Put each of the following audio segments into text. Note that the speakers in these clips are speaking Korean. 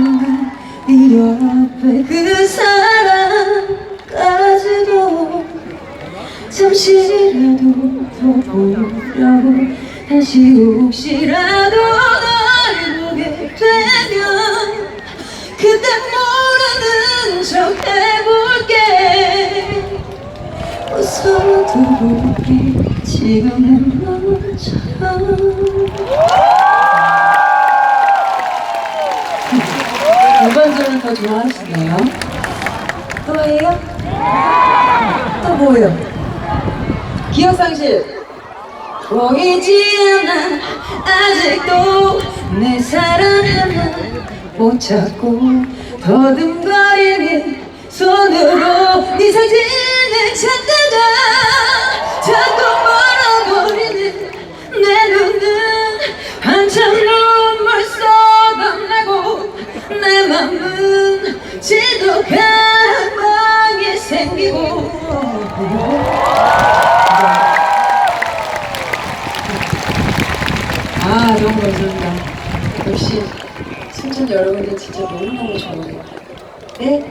정말 네 옆에 그 사람까지도 잠시라도 더 보려고 다시 혹시라도 널 보게 되면 그때 모르는 척 해볼게. 웃어도 볼게 지금은 너처럼 전반전은 더 좋아하시나요? 또 해요? 또 뭐예요? 기억상실 보이지 않아 아직도 내 사랑 하나 못 찾고 더듬거리는 손으로 네 사진을 찾다가 자꾸 멀어버리는 내 눈은 한참 방이 생기고. 아 너무 감사합니다. 역시 순천 여러분들 진짜 너무너무 좋아해요. 네?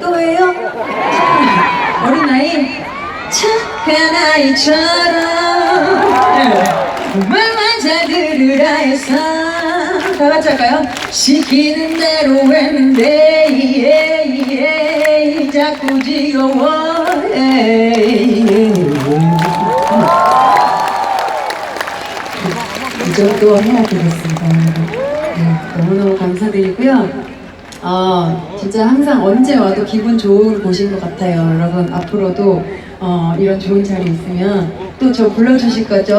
또 해요? 어린 아이? 착한 아이처럼 말만 잘 들으라 해서 다 같이 할까요? 시키는 대로 했는데. 예, 예, 자꾸 지겨워 예, 예. 이 정도 해야 되겠습니다. 네, 너무너무 감사드리고요. 어, 진짜 항상 언제 와도 기분 좋은 곳인 것 같아요. 여러분, 앞으로도 어, 이런 좋은 자리 있으면 또 저 불러주실 거죠?